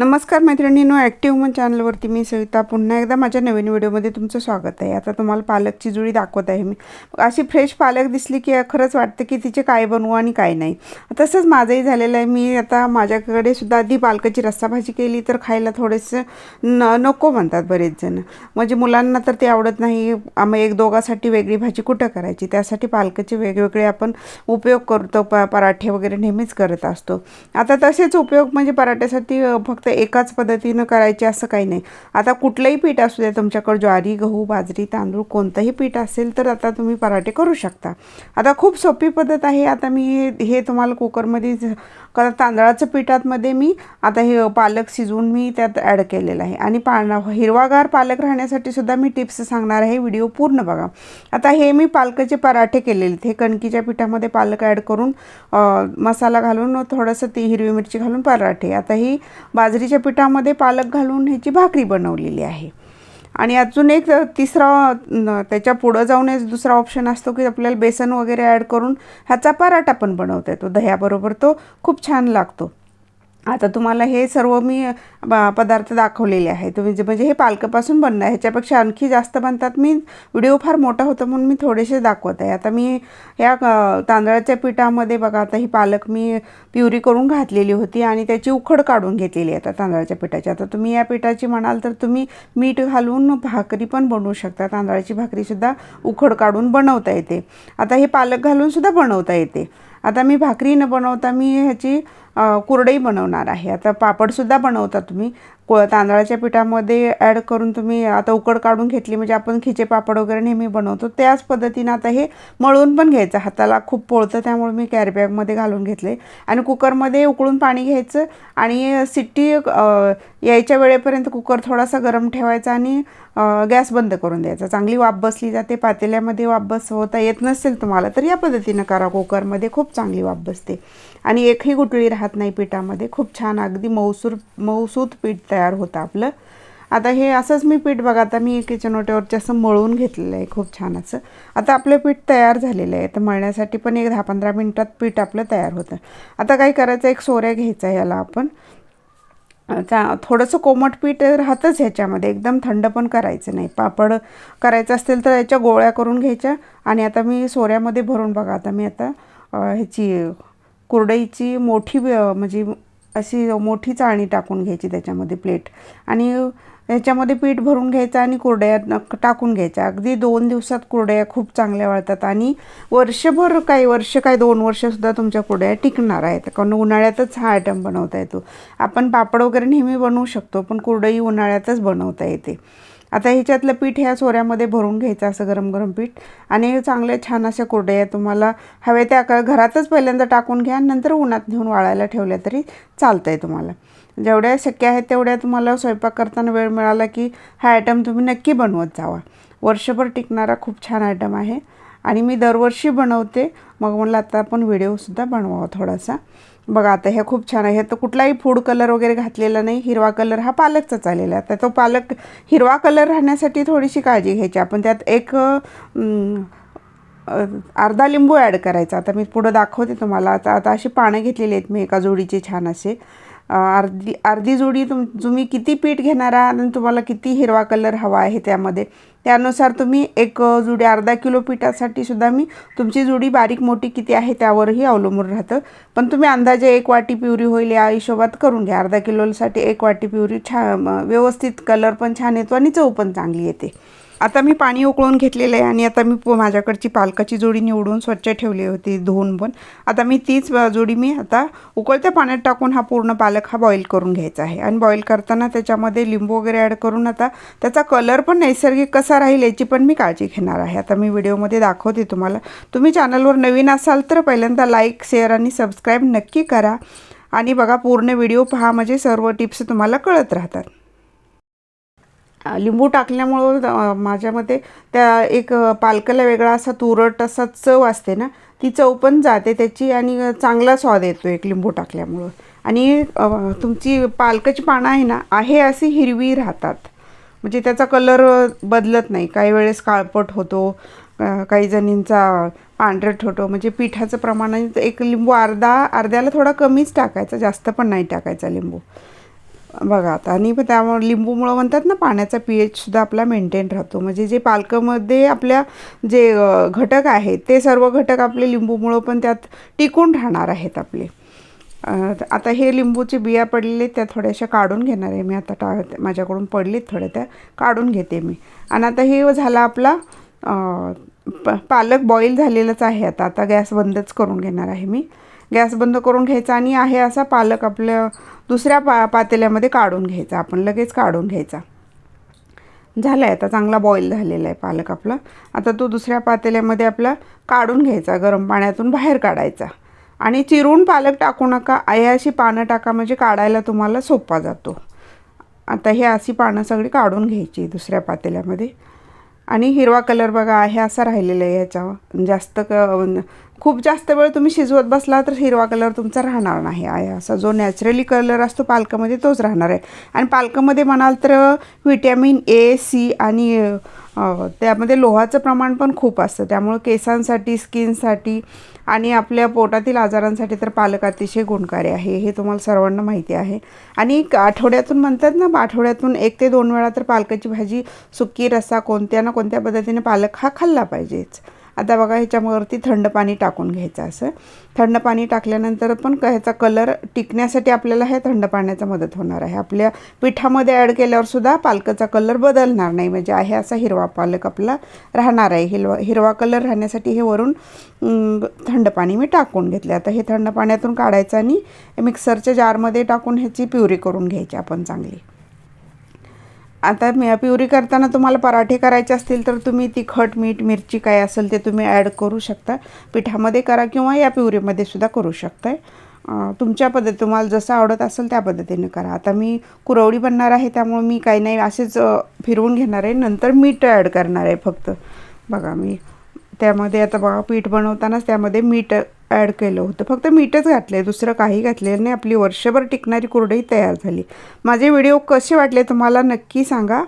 नमस्कार मैत्रिणींनो ॲक्टिव्ह मन चॅनलवरती मी सविता. पुन्हा एकदा माझ्या नवीन व्हिडिओमध्ये तुमचं स्वागत आहे. आता तुम्हाला पालकची जुळी दाखवत आहे मी. अशी फ्रेश पालक दिसली की खरंच वाटतं की तिचे काय बनवू आणि काय नाही. तसंच माझंही झालेलं आहे. मी आता माझ्याकडे सुद्धा आधी पालकाची रस्साभाजी केली तर खायला थोडेसे न नको म्हणतात बरेच जण. म्हणजे मुलांना तर ते आवडत नाही. आम्ही एक दोघासाठी वेगळी भाजी कुठं करायची? त्यासाठी पालकाचे वेगवेगळे आपण उपयोग करतो. प पराठे वगैरे नेहमीच करत असतो. आता तसेच उपयोग म्हणजे पराठ्यासाठी फक्त एकाच पद्धतीनं करायचे असं काही नाही. आता कुठलंही पीठ असू द्या तुमच्याकडं ज्वारी गहू बाजरी तांदूळ कोणतंही पीठ असेल तर आता तुम्ही पराठे करू शकता. आता खूप सोपी पद्धत आहे. आता मी हे- हे तुम्हाला कुकरमध्ये ज- क तांदळाचं पिठातमध्ये मी आता हे पालक शिजवून मी त्यात ॲड केलेलं आहे. आणि पाना हिरवागार पालक राहण्यासाठी सुद्धा मी टिप्स सांगणार आहे. व्हिडिओ पूर्ण बघा. आता हे मी पालकाचे पराठे केलेले आहेत. हे कणकीच्या पिठामध्ये पालक ॲड करून मसाला घालून थोडंसं ती हिरवी मिरची घालून पराठे. आता ही बाज बाजरीच्या पिठामध्ये पालक घालून ह्याची भाकरी बनवलेली आहे. आणि अजून एक तिसरा त्याच्या पुढं जाऊन एक दुसरा ऑप्शन असतो की आपल्याला बेसन वगैरे ॲड करून ह्याचा पराठा पण बनवता येतो. दह्याबरोबर तो खूप छान लागतो. आता तुम्हाला हे सर्व मी पदार्थ दाखवलेले आहे तुम्ही जे म्हणजे हे पालकापासून बनणं आहे. ह्याच्यापेक्षा आणखी जास्त बनतात. मी व्हिडिओ फार मोठा होता म्हणून मी थोडेसे दाखवत आहे. आता मी ह्या तांदळाच्या पिठामध्ये बघा आता ही पालक मी प्युरी करून घातलेली होती आणि त्याची उखड काढून घेतलेली आहे आता तांदळाच्या पिठाची. आता तुम्ही या पिठाची म्हणाल तर तुम्ही मीठ घालून भाकरी पण बनवू शकता. तांदळाची भाकरीसुद्धा उखड काढून बनवता येते. आता हे पालक घालूनसुद्धा बनवता येते. आता मी भाकरी न बनवता मी ह्याची कुरडई बनवणार आहे. आता पापडसुद्धा बनवता तुम्ही. को तांदळाच्या पिठामध्ये ॲड करून तुम्ही आता उकड काढून घेतली म्हणजे आपण खिचे पापड वगैरे नेहमी बनवतो. त्याच पद्धतीनं आता हे मळून पण घ्यायचं. हाताला खूप पोळतं त्यामुळे मी कॅरीबॅगमध्ये घालून घेतले आणि कुकरमध्ये उकळून पाणी घ्यायचं आणि सिट्टी यायच्या वेळेपर्यंत कुकर थोडासा गरम ठेवायचा आणि गॅस बंद करून द्यायचा. चांगली वाफ बसली जाते पातेल्यामध्ये वाफ बसवता येत नसेल तुम्हाला तर या पद्धतीनं करा. कुकरमध्ये खूप चांगली वाफ बसते. आणि एकही गुटळी राहत नाही पिठामध्ये. खूप छान अगदी मऊसूर मऊसूत पीठ तयार तयार होतं आपलं. आता हे असंच मी पीठ बघा आता मी किचन ओट्यावरचे असं मळून घेतलेलं आहे खूप छान असं. आता आपलं पीठ तयार झालेलं आहे तर मळण्यासाठी पण एक दहा पंधरा मिनटात पीठ आपलं तयार होतं. आता काय करायचं एक सोऱ्या घ्यायचा याला आपण. चा थोडंसं कोमट पीठ राहतंच ह्याच्यामध्ये एकदम थंड पण करायचं नाही. पापड करायचं असेल तर याच्या गोळ्या करून घ्यायच्या. आणि आता मी सोऱ्यामध्ये भरून बघा आता मी आता ह्याची कुरडईची मोठी म्हणजे अशी मोठी चाळणी टाकून घ्यायची त्याच्यामध्ये प्लेट. आणि याच्यामध्ये पीठ भरून घ्यायचं आणि कुरड्या टाकून घ्यायच्या. अगदी दोन दिवसात कुरड्या खूप चांगल्या वळतात आणि वर्षभर काय वर्ष काय दोन वर्षसुद्धा तुमच्या कुरड्या टिकणार आहेत. कारण उन्हाळ्यातच हा आयटम बनवता येतो. आपण पापड वगैरे नेहमी बनवू शकतो पण कुरडई उन्हाळ्यातच बनवता येते. आता ह्याच्यातलं पीठ ह्या सोऱ्यामध्ये भरून घ्यायचं असं गरम गरम पीठ. आणि चांगले छान अशा कोरड्या तुम्हाला हवे त्या घरातच पहिल्यांदा टाकून घ्या नंतर उन्हात नेऊन वाळायला ठेवल्या तरी चालतं आहे तुम्हाला. जेवढ्या शक्य आहेत तेवढ्या तुम्हाला स्वयंपाक करताना वेळ मिळाला की हा आयटम तुम्ही नक्की बनवत जावा. वर्षभर टिकणारा खूप छान आयटम आहे. आणि मी दरवर्षी बनवते. मग म्हणलं आता आपण व्हिडिओसुद्धा बनवावा थोडासा. बघा आता हे खूप छान आहे. हे तर कुठलाही फूड कलर वगैरे घातलेला नाही. हिरवा कलर हा पालकचाच आलेला आहे. तर तो पालक हिरवा कलर राहण्यासाठी थोडीशी काळजी घ्यायची. आपण त्यात एक अर्धा लिंबू ॲड करायचा. आता मी पुढं दाखवते तुम्हाला. आता आता अशी पानं घेतलेली आहेत मी एका जोडीचे छान असे. अर्धी अर्धी जोडी तुम तुम्ही किती पीठ घेणार आहात आणि तुम्हाला किती हिरवा कलर हवा आहे त्यामध्ये. त्यानुसार तुम्ही एक जुडी अर्धा किलो पिठासाठी सुद्धा मी तुमची जुडी बारीक मोठी किती आहे त्यावरही अवलंबून राहतं. पण तुम्ही अंदाजे एक वाटी प्युरी होईल या हिशोबात करून घ्या. अर्धा किलोसाठी एक वाटी प्युरी छान व्यवस्थित कलर पण छान येतो आणि चव पण चांगली येते. आता मी पाणी उकळून घेतलेलं आहे आणि आता मी माझ्याकडची पालकाची जोडी निवडून स्वच्छ ठेवली होती धुवून पण. आता मी तीच जोडी मी आता उकळत्या पाण्यात टाकून हा पूर्ण पालक हा बॉईल करून घ्यायचा आहे. आणि बॉईल करताना त्याच्यामध्ये लिंबू वगैरे ॲड करून आता त्याचा कलर पण नैसर्गिक कसा राहील याची पण मी काळजी घेणार आहे. आता मी व्हिडिओमध्ये दाखवते तुम्हाला. तुम्ही चॅनलवर नवीन असाल तर पहिल्यांदा लाईक शेअर आणि सबस्क्राईब नक्की करा. आणि बघा पूर्ण व्हिडिओ पहा. म्हणजे सर्व टिप्स तुम्हाला कळत राहतात. लिंबू टाकल्यामुळं माझ्यामध्ये माझ्या मते त्या एक पालकाला वेगळा असा तुरट असा चव असते ना ती चव पण जाते त्याची आणि चांगला स्वाद येतो एक लिंबू टाकल्यामुळं. आणि तुमची पालकाची पानं आहे ना आहे अशी हिरवी राहतात. म्हणजे त्याचा कलर बदलत नाही. काही वेळेस काळपट होतो काही जणींचा पांढरट होतो म्हणजे पिठाचं प्रमाण एक लिंबू अर्धा अर्ध्याला थोडा कमीच टाकायचा जास्त पण नाही टाकायचा लिंबू. बघा आता. आणि पण त्यामुळे लिंबूमुळं म्हणतात ना पाण्याचा पी एचसुद्धा आपला मेंटेन राहतो. म्हणजे जे पालकामध्ये आपल्या जे घटक आहेत ते सर्व घटक आपले लिंबूमुळं पण त्यात टिकून राहणार आहेत आपले. आता हे लिंबूचे बिया पडलेले त्या थोड्याशा काढून घेणार आहे मी. आता टा माझ्याकडून पडलेत थोड्या त्या काढून घेते मी. आणि आता हे झाला आपला प पालक बॉईल झालेलाच आहे आता. आता गॅस बंदच करून घेणार आहे मी. गॅस बंद करून घ्यायचा आणि आहे असा पालक आपल्या दुसऱ्या पा पातेल्यामध्ये काढून घ्यायचा. आपण लगेच काढून घ्यायचा. झाला आहे आता चांगला बॉईल झालेला आहे पालक आपला. आता तो दुसऱ्या पातेल्यामध्ये आपला काढून घ्यायचा गरम पाण्यातून बाहेर काढायचा. आणि चिरून पालक टाकू नका. आहे अशी पानं टाका म्हणजे काढायला तुम्हाला सोपा जातो. आता हे अशी पानं सगळी काढून घ्यायची दुसऱ्या पातेल्यामध्ये. आणि हिरवा कलर बघा आहे असा राहिलेला आहे याच्यावर. जास्त क खूप जास्त वेळ तुम्ही शिजवत बसला तर हिरवा कलर तुमचा राहणार नाही आहे असा जो नॅचरली कलर असतो पालकामध्ये तोच राहणार आहे. आणि पालकामध्ये म्हणाल तर व्हिटॅमिन ए सी आणि त्यामध्ये लोहाचं प्रमाण पण खूप असतं. त्यामुळं केसांसाठी स्किनसाठी आणि आपल्या पोटातील आजारांसाठी तर पालक अतिशय गुणकारी आहे हे तुम्हाला सर्वांना माहिती आहे. आणि एक आठवड्यातून म्हणतात ना आठवड्यातून एक ते दोन वेळा तर पालकाची भाजी सुकी रस्सा कोणत्या ना कोणत्या पद्धतीने पालक हा खाल्ला पाहिजेच. आता बघा ह्याच्यावरती थंड पाणी टाकून घ्यायचं असं. थंड पाणी टाकल्यानंतर पण ह्याचा कलर टिकण्यासाठी आपल्याला हे थंड पाण्याचा मदत होणार आहे. आपल्या पिठामध्ये ॲड केल्यावरसुद्धा पालकाचा कलर बदलणार नाही. म्हणजे आहे असा हिरवा पालक आपला राहणार आहे. हिरवा हिरवा कलर राहण्यासाठी हे वरून थंड पाणी मी टाकून घेतले आता हे थंड पाण्यातून काढायचं आणि मिक्सरच्या जारमध्ये टाकून ह्याची प्युरी करून घ्यायची आपण चांगली. आता मी प्युरी करताना तुम्हाला पराठे करायचे असतील तर तुम्ही तिखट मीठ मिरची काय असेल ते तुम्ही ॲड करू शकता. पिठामध्ये करा किंवा या प्युरीमध्ये सुद्धा करू शकताय. तुमच्या पद्धती तुम्हाला जसं आवडत असेल त्या पद्धतीने करा. आता मी कुरवडी बनणार आहे त्यामुळे मी काही नाही असेच फिरवून घेणार आहे. नंतर मीठ ॲड करणार आहे फक्त. बघा मी त्यामध्ये आता बघा पीठ बनवतानाच त्यामध्ये मीठ ॲड केलं होतं. फक्त मीठच घातलं आहे दुसरं काही घातलेलं नाही. आपली वर्षभर टिकणारी कुरडई तयार झाली. माझे व्हिडिओ कसे वाटले तुम्हाला नक्की सांगा.